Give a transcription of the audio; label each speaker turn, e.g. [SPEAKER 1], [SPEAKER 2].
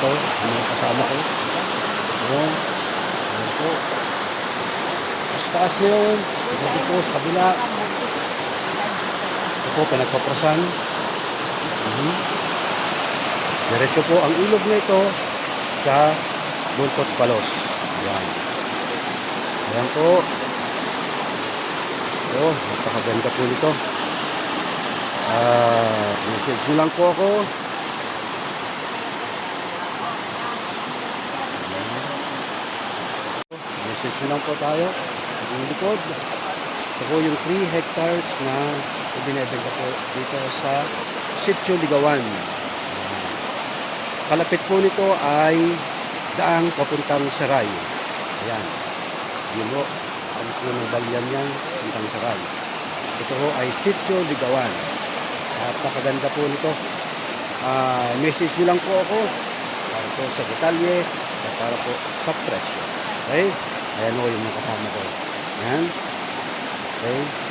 [SPEAKER 1] ito, ang mga kasama ko. Ayan. Ayan po. Mas taas na yun. Dito po sa kabila. Ito po, pinagpaprasan. Mhm. Diretso po ang ilog na ito sa Buntot Palos. Ayan. Ayan po. Oh, napakaganda po nito. Ah, message nyo lang po ako. Nyo lang po tayo. Yung likod. Ito po yung 3 hectares na ibinebenta po dito sa Sitio Ligawan. Kalapit po nito ay daang papuntang Saray. Ayan. Yun po. Ang po ng balyan yan, papuntang Saray. Ito po ay Sitio Ligawan. Napakaganda po nito. Ah, message nyo lang po ako para po sa detalye at para po sa presyo. Okay? Ayan o yung mga kasama ko. Ayan. Okay?